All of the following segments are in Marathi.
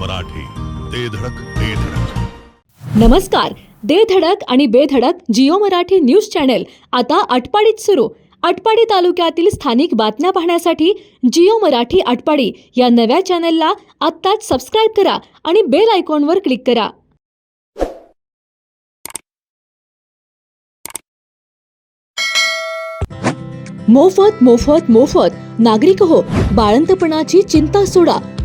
मराठी ते धडक ते धडक. नमस्कार दे धडक आणि बेधडक जिओ मराठी न्यूज चॅनेल. आता आटपाडीत सुरू. आटपाडी तालुक्यातील स्थानिक बातम्या पाहण्यासाठी जिओ मराठी आटपाडी या नव्या चॅनेलला आत्ताच सबस्क्राईब करा आणि बेल आयकॉनवर क्लिक करा. मोफत मोफत मोफत. नागरिक हो बाळंतपणाची चिंता सोडा.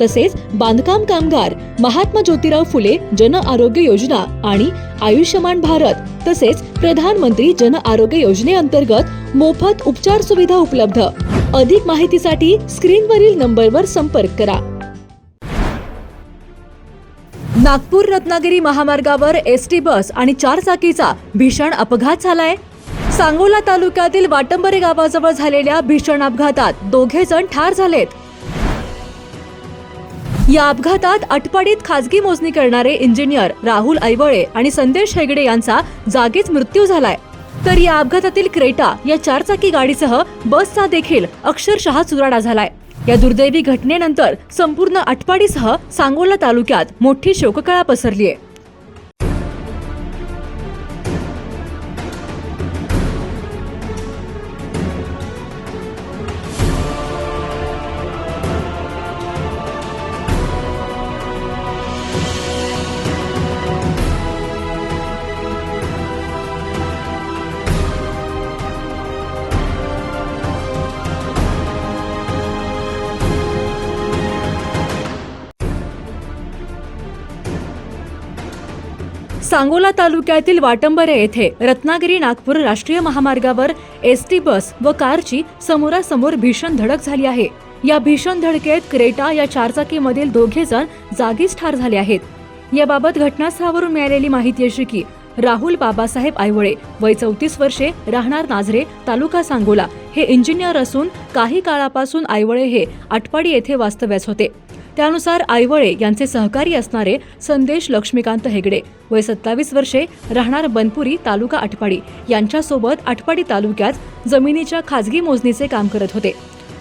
तसेच बांधकाम कामगार महात्मा ज्योतिराव फुले जन आरोग्य योजना आणि आयुष्यमान भारत तसेच प्रधानमंत्री जन आरोग्य योजनेअंतर्गत मोफत उपचार सुविधा उपलब्ध. अधिक माहितीसाठी स्क्रीनवरील नंबरवर संपर्क करा. नागपूर रत्नागिरी महामार्गावर एस टी बस आणि चार चाकीचा भीषण अपघात झालाय. सांगोला तालुक्यातील वाटंबरे गावाजवळ झालेल्या भीषण अपघातात दोघे जण ठार झालेत. या अपघातात अटपाडीत खासगी मोजणी करणारे इंजिनियर राहुल ऐवळे आणि संदेश हेगडे यांचा जागीच मृत्यू झालाय. तर या अपघातातील क्रेटा या चारचाकी गाडीसह बसचा देखील अक्षरशः चुराडा झालाय. या दुर्दैवी घटनेनंतर संपूर्ण अटपाडीसह सांगोला तालुक्यात मोठी शोककळा पसरली आहे सांगोला तालुक्यातील वाटंबरे येथे रत्नागिरी नागपूर राष्ट्रीय महामार्गावर एस टी बस व कारची समोरासमोर भीषण धडक झाली आहे. या भीषण धडकेत क्रेटा या चारचाकीमधील दोघे जण जागीच ठार झाले आहेत. याबाबत घटनास्थळावरून मिळालेली माहिती अशी की राहुल बाबासाहेब आयवळे वय चौतीस वर्षे राहणार नाझरे तालुका सांगोला. हे इंजिनियर असून काही काळापासून आयवळे हे आटपाडी येथे वास्तव्यास होते. त्यानुसार आईवळे यांचे सहकारी असणारे संदेश लक्ष्मीकांत हेगडे वय सत्तावीस वर्षे राहणार बनपुरी तालुका आटपाडी. यांच्यासोबत आटपाडी तालुक्यात जमिनीच्या खाजगी मोजणीचे काम करत होते.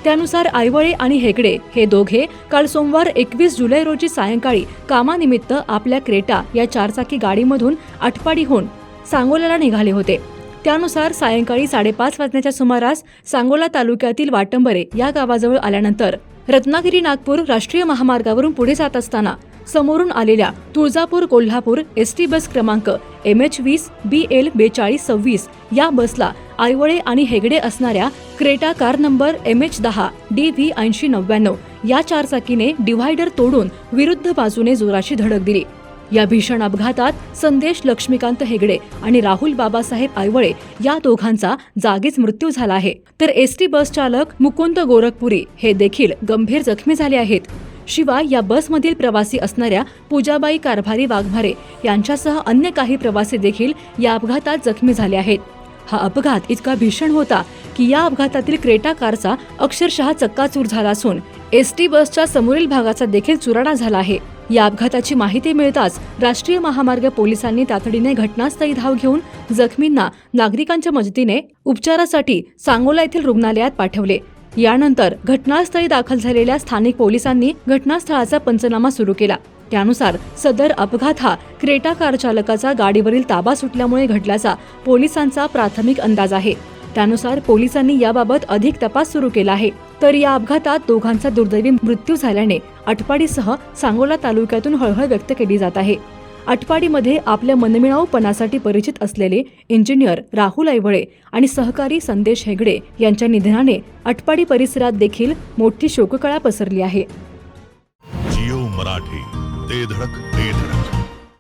त्यानुसार आयवळे आणि हेगडे हे दोघे काल सोमवार एकवीस जुलै रोजी सायंकाळी कामानिमित्त आपल्या क्रेटा या चारचाकी गाडीमधून आटपाडीहून सांगोल्याला निघाले होते. त्यानुसार सायंकाळी साडेपाच वाजण्याच्या सुमारास सांगोला तालुक्यातील वाटंबरे या गावाजवळ आल्यानंतर रत्नागिरी नागपूर राष्ट्रीय महामार्गावरून पुढे जात असताना समोरून आलेल्या Tuljapur Kolhapur S T bus क्रमांक एम एच वीस बी एल बेचाळीस सव्वीस या बसला आयवळे आणि हेगडे असणाऱ्या Creta car number M H दहा डी व्ही ऐंशी नव्याण्णव या चारचाकीने डिव्हायडर तोडून विरुद्ध बाजूने जोराची धडक दिली. या भीषण अपघातात संदेश लक्ष्मीकांत हेगडे आणि राहुल बाबासाहेब आयवळे या दोघांचा जागीच मृत्यू झाला आहे. तर एस टी बस चालक मुकुंद गोरखपुरी हे देखील गंभीर जखमी झाले आहेत. शिवाय या बसमधील प्रवासी असणाऱ्या पूजाबाई कारभारी वाघमारे यांच्यासह अन्य काही प्रवासी देखील या अपघातात जखमी झाले आहेत. हा अपघात इतका भीषण होता की या अपघातातील क्रेटा कारचा अक्षरशः चक्काचूर झाला असून एस टी बसच्या समोरील भागाचा देखील चुराडा झाला आहे. या अपघाताची माहिती मिळताच राष्ट्रीय महामार्ग पोलिसांनी तातडीने घटनास्थळी धाव घेऊन जखमींना नागरिकांच्या मदतीने उपचारासाठी सांगोला येथील रुग्णालयात पाठवले. यानंतर घटनास्थळी दाखल झालेल्या स्थानिक पोलिसांनी घटनास्थळाचा पंचनामा सुरू केला. त्यानुसार सदर अपघात हा क्रेटा कार चालकाचा गाडीवरील ताबा सुटल्यामुळे घडल्याचा पोलिसांचा प्राथमिक अंदाज आहे. त्यानुसार पोलिसांनी याबाबत अधिक तपास सुरू केला आहे. तर या अपघातात दोघांचा दुर्दैवी मृत्यू झाल्याने आटपाडीसह सांगोला तालुक्यातून हळहळ व्यक्त केली जात आहे. आटपाडीमध्ये आपल्या मनमिळाऊपणासाठी परिचित असलेले इंजिनियर राहुल ऐवळे आणि सहकारी संदेश हेगडे यांच्या निधनाने आटपाडी परिसरात देखील मोठी शोककळा पसरली आहे. जिओ मराठी ते धडक.